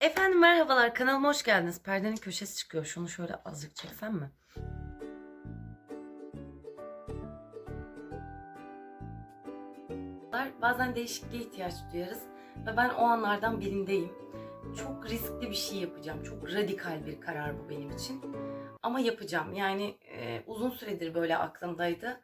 Efendim merhabalar kanalıma hoş geldiniz. Perdenin köşesi çıkıyor. Şunu şöyle azıcık çeksem mi? Bazen değişikliğe ihtiyaç duyarız ve ben o anlardan birindeyim. Çok riskli bir şey yapacağım. Çok radikal bir karar bu benim için. Ama yapacağım. Yani e, uzun süredir böyle aklımdaydı.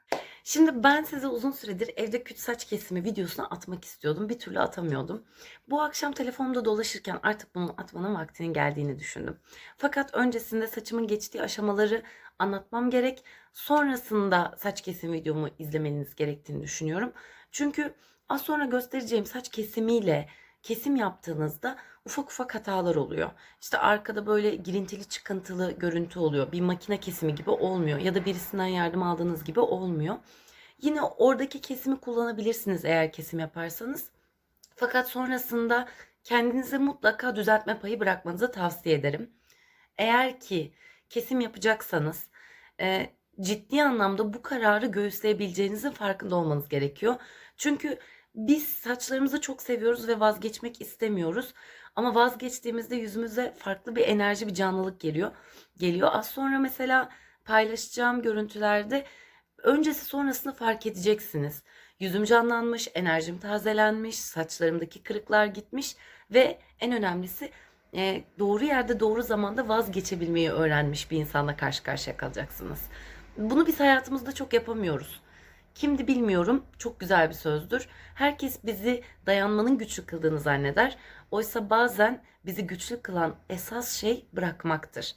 Şimdi ben size uzun süredir evde küt saç kesimi videosunu atmak istiyordum. Bir türlü atamıyordum. Bu akşam telefonumda dolaşırken artık bunu atmanın vaktinin geldiğini düşündüm. Fakat öncesinde saçımın geçtiği aşamaları anlatmam gerek. Sonrasında saç kesim videomu izlemeniz gerektiğini düşünüyorum. Çünkü az sonra göstereceğim saç kesimiyle kesim yaptığınızda ufak ufak hatalar oluyor. İşte arkada böyle girintili çıkıntılı görüntü oluyor. Bir makine kesimi gibi olmuyor ya da birisinden yardım aldığınız gibi olmuyor. Yine oradaki kesimi kullanabilirsiniz eğer kesim yaparsanız. Fakat sonrasında kendinize mutlaka düzeltme payı bırakmanızı tavsiye ederim. Eğer ki kesim yapacaksanız e, ciddi anlamda bu kararı göğüsleyebileceğinizin farkında olmanız gerekiyor. Çünkü biz saçlarımızı çok seviyoruz ve vazgeçmek istemiyoruz. Ama vazgeçtiğimizde yüzümüze farklı bir enerji, bir canlılık geliyor. Geliyor. Az sonra mesela paylaşacağım görüntülerde öncesi sonrasını fark edeceksiniz. Yüzüm canlanmış, enerjim tazelenmiş, saçlarımdaki kırıklar gitmiş ve en önemlisi e, doğru yerde doğru zamanda vazgeçebilmeyi öğrenmiş bir insanla karşı karşıya kalacaksınız. Bunu biz hayatımızda çok yapamıyoruz. Kimdi bilmiyorum. Çok güzel bir sözdür. Herkes bizi dayanmanın güçlü kıldığını zanneder. Oysa bazen bizi güçlü kılan esas şey bırakmaktır.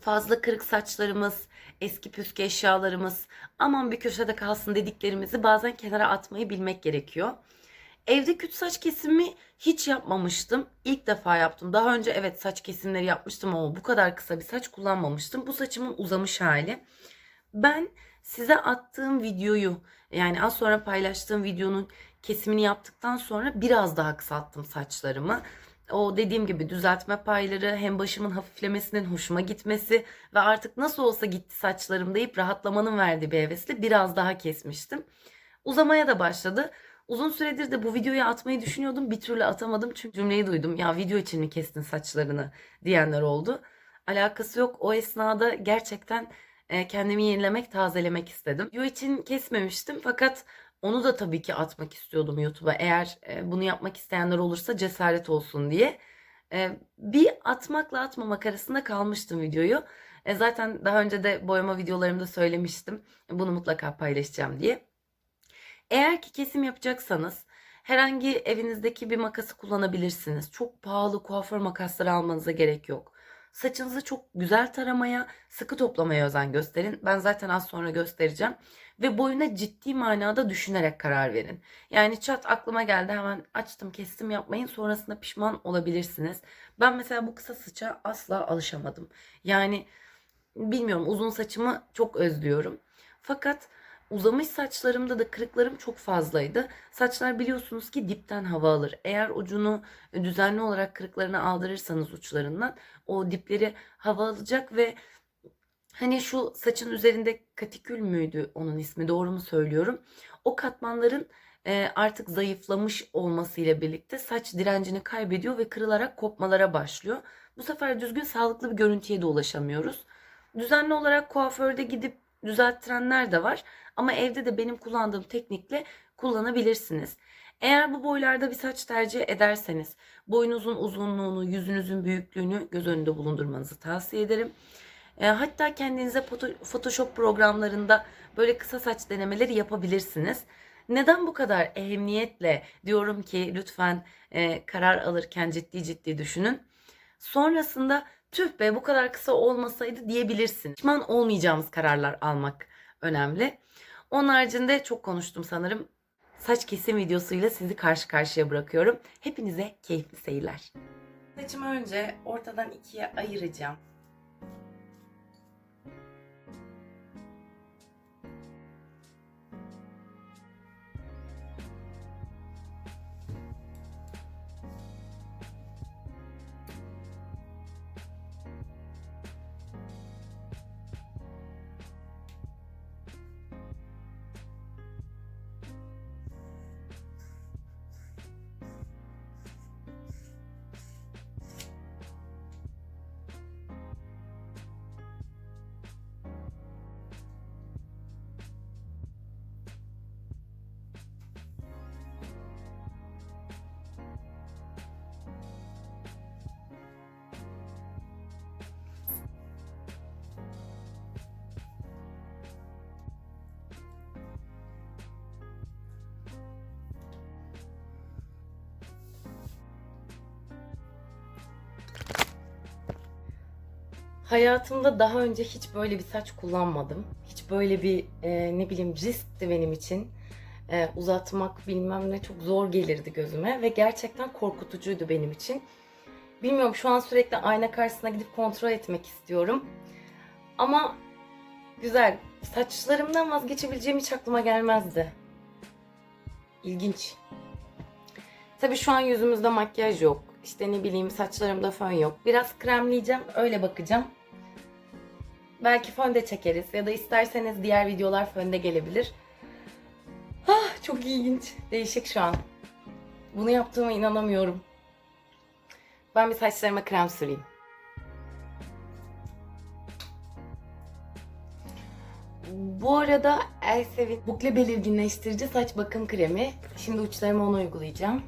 Fazla kırık saçlarımız, eski püskü eşyalarımız, aman bir köşede kalsın dediklerimizi bazen kenara atmayı bilmek gerekiyor. Evde küt saç kesimi hiç yapmamıştım. İlk defa yaptım. Daha önce evet saç kesimleri yapmıştım ama bu kadar kısa bir saç kullanmamıştım. Bu saçımın uzamış hali. Ben size attığım videoyu yani az sonra paylaştığım videonun kesimini yaptıktan sonra biraz daha kısalttım saçlarımı. O dediğim gibi düzeltme payları hem başımın hafiflemesinin hoşuma gitmesi ve artık nasıl olsa gitti saçlarım deyip rahatlamanın verdiği bir hevesle biraz daha kesmiştim. Uzamaya da başladı. Uzun süredir de bu videoyu atmayı düşünüyordum. Bir türlü atamadım çünkü cümleyi duydum. Ya video için mi kestin saçlarını diyenler oldu. Alakası yok. O esnada gerçekten e, kendimi yenilemek, tazelemek istedim. Video için kesmemiştim fakat onu da tabii ki atmak istiyordum YouTube'a. Eğer e, bunu yapmak isteyenler olursa cesaret olsun diye. E, bir atmakla atmamak arasında kalmıştım videoyu. Zaten daha önce de boyama videolarımda söylemiştim. Bunu mutlaka paylaşacağım diye. Eğer ki kesim yapacaksanız herhangi evinizdeki bir makası kullanabilirsiniz. Çok pahalı kuaför makasları almanıza gerek yok. Saçınızı çok güzel taramaya, sıkı toplamaya özen gösterin. Ben zaten az sonra göstereceğim. Ve boyuna ciddi manada düşünerek karar verin. Yani çat aklıma geldi hemen açtım kestim yapmayın sonrasında pişman olabilirsiniz. Ben mesela bu kısa saça asla alışamadım. Yani bilmiyorum uzun saçımı çok özlüyorum. Fakat Uzamış saçlarımda da kırıklarım çok fazlaydı. Saçlar biliyorsunuz ki dipten hava alır. Eğer ucunu düzenli olarak kırıklarını aldırırsanız uçlarından o dipleri hava alacak ve hani şu saçın üzerinde katikül müydü onun ismi doğru mu söylüyorum? O katmanların e, artık zayıflamış olmasıyla birlikte saç direncini kaybediyor ve kırılarak kopmalara başlıyor. Bu sefer düzgün sağlıklı bir görüntüye de ulaşamıyoruz. Düzenli olarak kuaförde gidip düzelttirenler de var. Ama evde de benim kullandığım teknikle kullanabilirsiniz. Eğer bu boylarda bir saç tercih ederseniz boyunuzun uzunluğunu, yüzünüzün büyüklüğünü göz önünde bulundurmanızı tavsiye ederim. E, hatta kendinize Photoshop programlarında böyle kısa saç denemeleri yapabilirsiniz. Neden bu kadar ehemmiyetle diyorum ki lütfen e, karar alırken ciddi ciddi düşünün. Sonrasında tüh be bu kadar kısa olmasaydı diyebilirsin. Pişman olmayacağımız kararlar almak önemli. Onun haricinde çok konuştum sanırım. Saç kesim videosuyla sizi karşı karşıya bırakıyorum. Hepinize keyifli seyirler. Saçımı önce ortadan ikiye ayıracağım. Hayatımda daha önce hiç böyle bir saç kullanmadım. Hiç böyle bir e, ne bileyim riskti benim için. E, uzatmak bilmem ne çok zor gelirdi gözüme ve gerçekten korkutucuydu benim için. Bilmiyorum şu an sürekli ayna karşısına gidip kontrol etmek istiyorum. Ama güzel. Saçlarımdan vazgeçebileceğim hiç aklıma gelmezdi. İlginç. Tabii şu an yüzümüzde makyaj yok. İşte ne bileyim saçlarımda fön yok. Biraz kremleyeceğim, öyle bakacağım. Belki fön de çekeriz ya da isterseniz diğer videolar fönde gelebilir. Ah çok ilginç. Değişik şu an. Bunu yaptığıma inanamıyorum. Ben bir saçlarıma krem süreyim. Bu arada Elsevin bukle belirginleştirici saç bakım kremi. Şimdi uçlarıma onu uygulayacağım.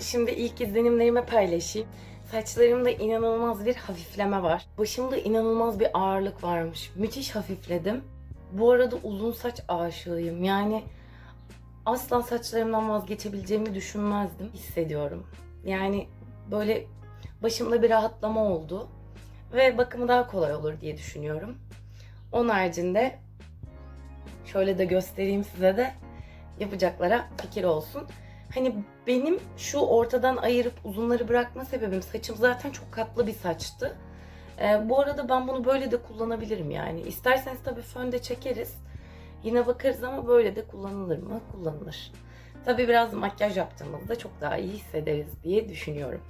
Şimdi ilk izlenimlerimi paylaşayım. Saçlarımda inanılmaz bir hafifleme var. Başımda inanılmaz bir ağırlık varmış. Müthiş hafifledim. Bu arada uzun saç aşığıyım. Yani asla saçlarımdan vazgeçebileceğimi düşünmezdim. Hissediyorum. Yani böyle başımda bir rahatlama oldu. Ve bakımı daha kolay olur diye düşünüyorum. Onun haricinde şöyle de göstereyim size de yapacaklara fikir olsun. Hani benim şu ortadan ayırıp uzunları bırakma sebebim saçım zaten çok katlı bir saçtı. Ee, bu arada ben bunu böyle de kullanabilirim yani. İsterseniz tabii fön de çekeriz. Yine bakarız ama böyle de kullanılır mı? Kullanılır. Tabii biraz makyaj yaptığımızda çok daha iyi hissederiz diye düşünüyorum.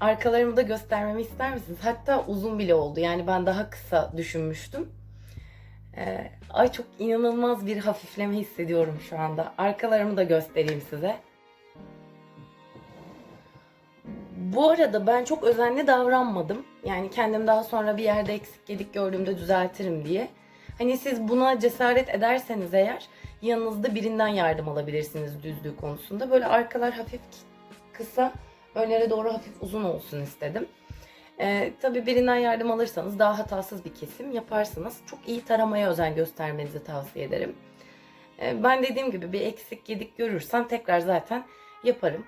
Arkalarımı da göstermemi ister misiniz? Hatta uzun bile oldu. Yani ben daha kısa düşünmüştüm. Ee, ay çok inanılmaz bir hafifleme hissediyorum şu anda. Arkalarımı da göstereyim size. Bu arada ben çok özenli davranmadım. Yani kendim daha sonra bir yerde eksik gedik gördüğümde düzeltirim diye. Hani siz buna cesaret ederseniz eğer yanınızda birinden yardım alabilirsiniz düzlüğü konusunda. Böyle arkalar hafif kısa, önlere doğru hafif uzun olsun istedim. Ee, tabii birinden yardım alırsanız daha hatasız bir kesim yaparsınız. Çok iyi taramaya özen göstermenizi tavsiye ederim. Ee, ben dediğim gibi bir eksik gedik görürsem tekrar zaten yaparım.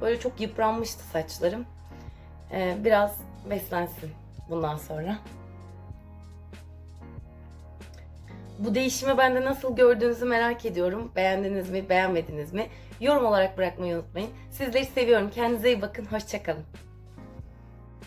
Böyle çok yıpranmıştı saçlarım. Ee, biraz beslensin bundan sonra. Bu değişimi bende nasıl gördüğünüzü merak ediyorum. Beğendiniz mi, beğenmediniz mi? Yorum olarak bırakmayı unutmayın. Sizleri seviyorum. Kendinize iyi bakın. Hoşçakalın.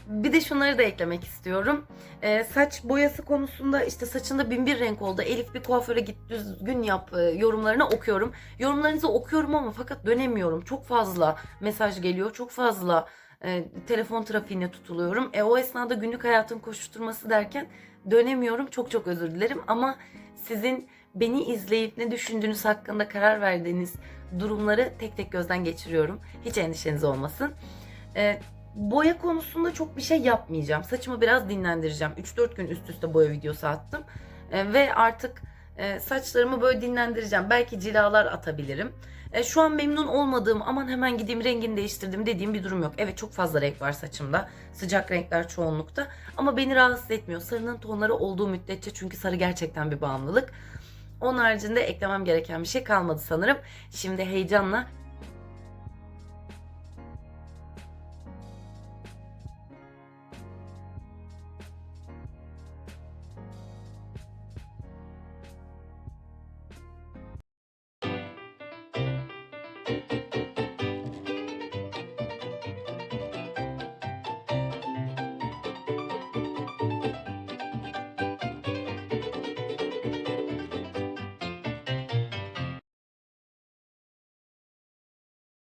Bir de şunları da eklemek istiyorum. Ee, saç boyası konusunda işte saçında bin bir renk oldu. Elif bir kuaföre git düzgün yap e, yorumlarını okuyorum. Yorumlarınızı okuyorum ama fakat dönemiyorum. Çok fazla mesaj geliyor. Çok fazla e, telefon trafiğine tutuluyorum. E, o esnada günlük hayatın koşuşturması derken dönemiyorum. Çok çok özür dilerim ama sizin beni izleyip ne düşündüğünüz hakkında karar verdiğiniz durumları tek tek gözden geçiriyorum. Hiç endişeniz olmasın. E, boya konusunda çok bir şey yapmayacağım. Saçımı biraz dinlendireceğim. 3-4 gün üst üste boya videosu attım. E, ve artık e, saçlarımı böyle dinlendireceğim. Belki cilalar atabilirim. E, şu an memnun olmadığım aman hemen gideyim rengini değiştirdim dediğim bir durum yok. Evet çok fazla renk var saçımda. Sıcak renkler çoğunlukta. Ama beni rahatsız etmiyor. Sarının tonları olduğu müddetçe çünkü sarı gerçekten bir bağımlılık. Onun haricinde eklemem gereken bir şey kalmadı sanırım. Şimdi heyecanla